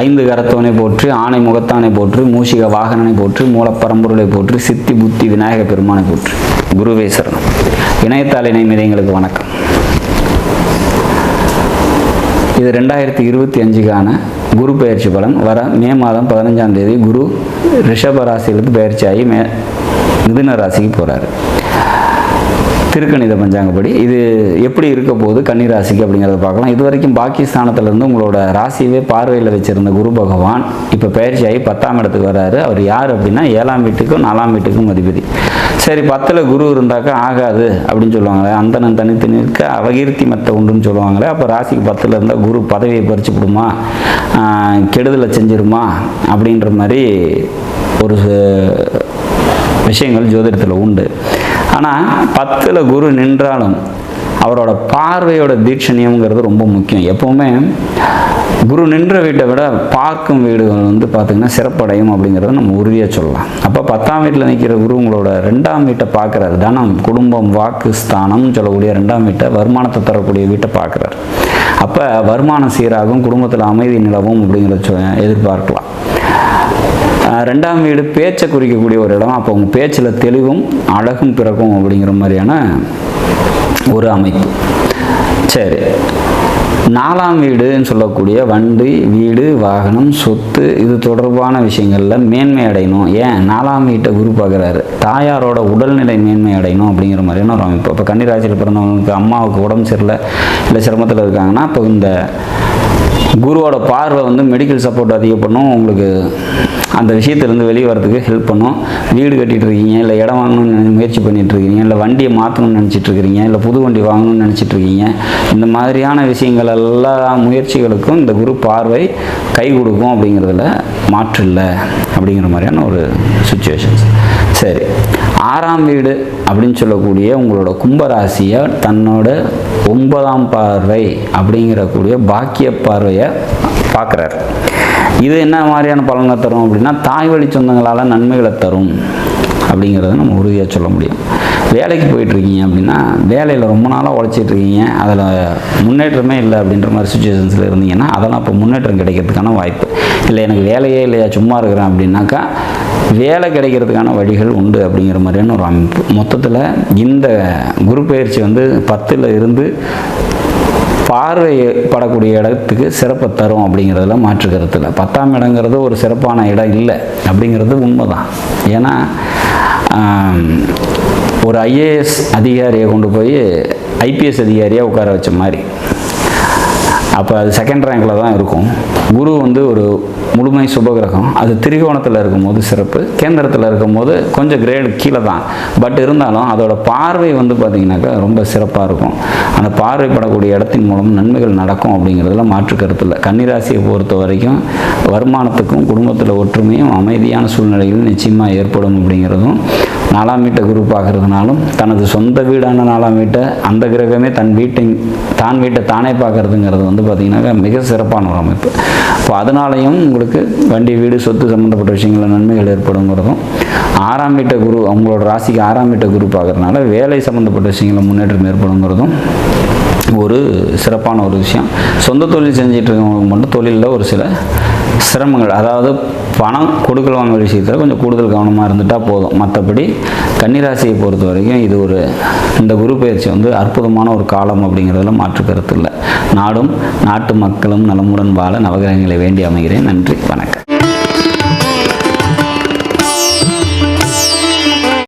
ஐந்து கரத்தவனை போற்று ஆணை முகத்தானை போற்று மூஷிக வாகனனை போற்று மூலப்பரம்பொருளை போற்று சித்தி புத்தி விநாயக பெருமானை போற்று. குருவேஸ்வரன் இணையத்தால் இணையத்தாள் வணக்கம். இது ரெண்டாயிரத்தி இருபத்தி அஞ்சுக்கான குரு பயிற்சி பலன். வர மே மாதம் பதினஞ்சாம் தேதி குரு ரிஷப ராசியிலிருந்து ஆகி மே மிதுன ராசிக்கு போகிறாரு திருக்கணித பஞ்சாங்கப்படி. இது எப்படி இருக்க போகுது கன்னி ராசிக்கு அப்படிங்கிறத பார்க்கலாம். இது வரைக்கும் பாகிஸ்தானத்திலேருந்து உங்களோட ராசியவே பார்வையில் வச்சுருந்த குரு பகவான் இப்போ பயிற்சியாகி பத்தாம் இடத்துக்கு வராரு. அவர் யார் அப்படின்னா ஏழாம் வீட்டுக்கும் நாலாம் வீட்டுக்கும் அதிபதி. சரி பத்தில் குரு இருந்தாக்கா ஆகாது அப்படின்னு சொல்லுவாங்களே அந்தனன் தனித்து நிற்க அவகீர்த்தி மத்த உண்டுன்னு சொல்லுவாங்களே அப்போ ராசிக்கு பத்தில் இருந்தால் குரு பதவியை பறிச்சு விடுமா கெடுதலை செஞ்சிருமா அப்படின்ற மாதிரி ஒரு விஷயங்கள் ஜோதிடத்தில் உண்டு. ஆனால் பத்தில் குரு நின்றாலும் அவரோட பார்வையோட தீட்சணியம்ங்கிறது ரொம்ப முக்கியம். எப்போவுமே குரு நின்ற வீட்டை விட பார்க்கும் வீடுகள் வந்து பார்த்திங்கன்னா சிறப்படையும் அப்படிங்கிறத நம்ம உறுதியாக சொல்லலாம். அப்போ பத்தாம் வீட்டில் நிற்கிற குரு உங்களோட ரெண்டாம் வீட்டை பார்க்குறாரு தனம் குடும்பம் வாக்கு ஸ்தானம் சொல்லக்கூடிய ரெண்டாம் வீட்டை வருமானத்தை தரக்கூடிய வீட்டை பார்க்குறாரு அப்போ வருமானம் சீராகும் குடும்பத்தில் அமைதி நிலவும் அப்படிங்கிறத எதிர்பார்க்கலாம். ரெண்டாம் வீடு பேச்சை குறிக்கக்கூடிய ஒரு இடம். அப்போ உங்கள் பேச்சில் தெளிவும் அழகும் பிறக்கும் அப்படிங்கிற மாதிரியான ஒரு அமைப்பு. சரி. நாலாம் வீடுன்னு சொல்லக்கூடிய வண்டி வீடு வாகனம் சொத்து இது தொடர்பான விஷயங்களில் மேன்மை அடையணும். ஏன்? நாலாம் வீட்டை குரு பார்க்குறாரு. தாயாரோட உடல்நிலை மேன்மை அடையணும் அப்படிங்கிற மாதிரியான ஒரு அமைப்பு இப்போ கன்னிராசியில் பிறந்தவங்களுக்கு அம்மாவுக்கு உடம்பு சரியில்லை இல்லை சிரமத்தில் இருக்காங்கன்னா இப்போ இந்த குருவோட பார்வை வந்து மெடிக்கல் சப்போர்ட் அதிகம் பண்ணும். உங்களுக்கு அந்த விஷயத்துலேருந்து வெளியே வரதுக்கு ஹெல்ப் பண்ணும். வீடு கட்டிகிட்டு இருக்கீங்க இல்லை இடம் வாங்கணும்னு முயற்சி பண்ணிட்டு இருக்கீங்க இல்லை வண்டியை மாற்றணும்னு நினச்சிட்டு இருக்கிறீங்க இல்லை புது வண்டி வாங்கணும்னு நினச்சிட்டு இருக்கீங்க. இந்த மாதிரியான விஷயங்கள் எல்லா முயற்சிகளுக்கும் இந்த குரு பார்வை கை கொடுக்கும் அப்படிங்கிறதுல மாற்று இல்லை அப்படிங்கிற மாதிரியான ஒரு சுச்சுவேஷன்ஸ் சரி. ஆறாம் வீடு அப்படின்னு சொல்லக்கூடிய உங்களோட கும்பராசியை தன்னோட ஒன்பதாம் பார்வை அப்படிங்கிறக்கூடிய பாக்கிய பார்வையை பார்க்குறாரு. இது என்ன மாதிரியான பலனை தரும் அப்படின்னா தாய் வழி சொந்தங்களால் நன்மைகளை தரும் அப்படிங்கிறத நம்ம உறுதியாக சொல்ல முடியும். வேலைக்கு போயிட்டுருக்கீங்க அப்படின்னா வேலையில் ரொம்ப நாளாக உழைச்சிட்டு இருக்கீங்க அதில் முன்னேற்றமே இல்லை அப்படின்ற மாதிரி சுச்சுவேஷன்ஸில் இருந்தீங்கன்னா அதெல்லாம் இப்போ முன்னேற்றம் கிடைக்கிறதுக்கான வாய்ப்பு. இல்லை எனக்கு வேலையே இல்லையா சும்மா இருக்கிறேன் அப்படின்னாக்கா வேலை கிடைக்கிறதுக்கான வழிகள் உண்டு அப்படிங்கிற மாதிரியான ஒரு அமைப்பு. மொத்தத்தில் இந்த குரு பயிற்சி வந்து பத்தில் இருந்து பார்வை படக்கூடிய இடத்துக்கு சிறப்பை தரும் அப்படிங்கிறதுல மாற்று கருத்தில் பத்தாம் இடங்கிறது ஒரு சிறப்பான இடம் இல்லை அப்படிங்கிறது உண்மைதான். ஏன்னா ஒரு ஐஏஎஸ் அதிகாரியை கொண்டு போய் ஐபிஎஸ் அதிகாரியாக உட்கார வச்ச மாதிரி. அப்போ அது செகண்ட் ரேங்கில் தான் இருக்கும். குரு வந்து ஒரு முழுமை சுபகிரகம். அது திரிகோணத்தில் இருக்கும்போது சிறப்பு. கேந்திரத்தில் இருக்கும்போது கொஞ்சம் கிரேடு கீழே தான். பட் இருந்தாலும் அதோட பார்வை வந்து பார்த்திங்கனாக்கா ரொம்ப சிறப்பாக இருக்கும். அந்த பார்வைப்படக்கூடிய இடத்தின் மூலம் நன்மைகள் நடக்கும் அப்படிங்கிறதுல மாற்று கருத்தில் கன்னிராசியை பொறுத்த வரைக்கும் வருமானத்துக்கும் குடும்பத்தில் ஒற்றுமையும் அமைதியான சூழ்நிலைகளும் நிச்சயமாக ஏற்படும் அப்படிங்கிறதும் நாலாம் வீட்டை குரு பார்க்கறதுனாலும் தனது சொந்த வீடான நாலாம் வீட்டை அந்த கிரகமே தன் வீட்டை தான் வீட்டை தானே பார்க்கறதுங்கிறது வந்து பார்த்திங்கனாக்கா மிக சிறப்பான ஒரு அமைப்பு. இப்போ அதனாலையும் உங்களுக்கு வண்டி வீடு சொத்து சம்மந்தப்பட்ட விஷயங்களில் நன்மைகள் ஏற்படுங்கிறதும் ஆறாம் வீட்டை குரு அவங்களோட ராசிக்கு ஆறாம் வீட்டை குரு பார்க்கறதுனால வேலை சம்மந்தப்பட்ட விஷயங்களில் முன்னேற்றம் ஏற்படுங்கிறதும் ஒரு சிறப்பான ஒரு விஷயம். சொந்த தொழில் செஞ்சுட்டு இருக்கவங்களுக்கு மட்டும் தொழிலில் ஒரு சில சிரமங்கள். அதாவது பணம் கொடுக்கல் வாங்கல் விஷயத்தில் கொஞ்சம் கூடுதல் கவனமாக இருந்துட்டால் போதும். மற்றபடி கன்னிராசியை பொறுத்த வரைக்கும் இது ஒரு இந்த குரு பயிற்சி வந்து அற்புதமான ஒரு காலம் அப்படிங்கிறதுல மாற்று கருத்து இல்லை. நாடும் நாட்டு மக்களும் நலமுடன் வாழ நவகிரகங்களை வேண்டி அமைகிறேன். நன்றி. வணக்கம்.